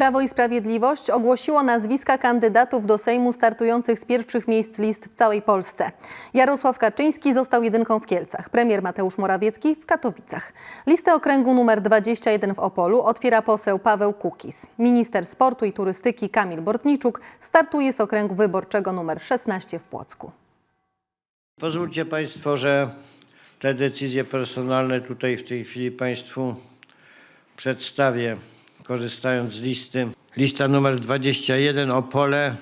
Prawo i Sprawiedliwość ogłosiło nazwiska kandydatów do Sejmu startujących z pierwszych miejsc list w całej Polsce. Jarosław Kaczyński został jedynką w Kielcach, premier Mateusz Morawiecki w Katowicach. Listę okręgu numer 21 w Opolu otwiera poseł Paweł Kukis. Minister sportu i turystyki Kamil Bortniczuk startuje z okręgu wyborczego numer 16 w Płocku. Pozwólcie Państwo, że te decyzje personalne tutaj w tej chwili Państwu przedstawię, korzystając z listy. Lista numer 21, Opole,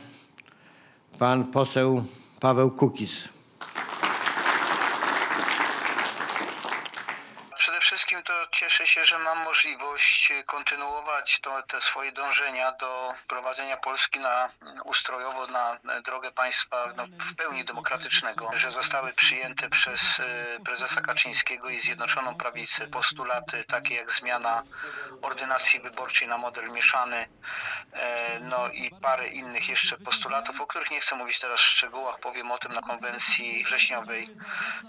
pan poseł Paweł Kukis. Przede wszystkim to cieszę się, że mam możliwość kontynuować to, te swoje dążenia do prowadzenia Polski na ustrojowo na drogę państwa no, w pełni demokratycznego, że zostały przyjęte przez e, prezesa Kaczyńskiego i Zjednoczoną Prawicę postulaty takie jak zmiana ordynacji wyborczej na model mieszany, e, no i parę innych jeszcze postulatów, o których nie chcę mówić teraz w szczegółach, powiem o tym na konwencji wrześniowej,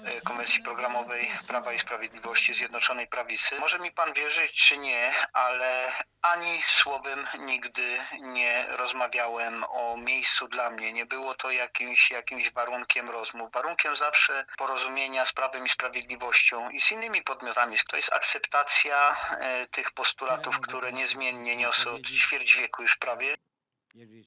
e, konwencji programowej Prawa i Sprawiedliwości Zjednoczonej Prawicy. Może mi pan wierzyć czy nie, ale ani słowem nigdy nie rozmawiałem o miejscu dla mnie. Nie było to jakimś, jakimś warunkiem rozmów. Warunkiem zawsze porozumienia z Prawem i Sprawiedliwością i z innymi podmiotami. To jest akceptacja e, tych postulatów, które niezmiennie niosę od ćwierć wieku para ver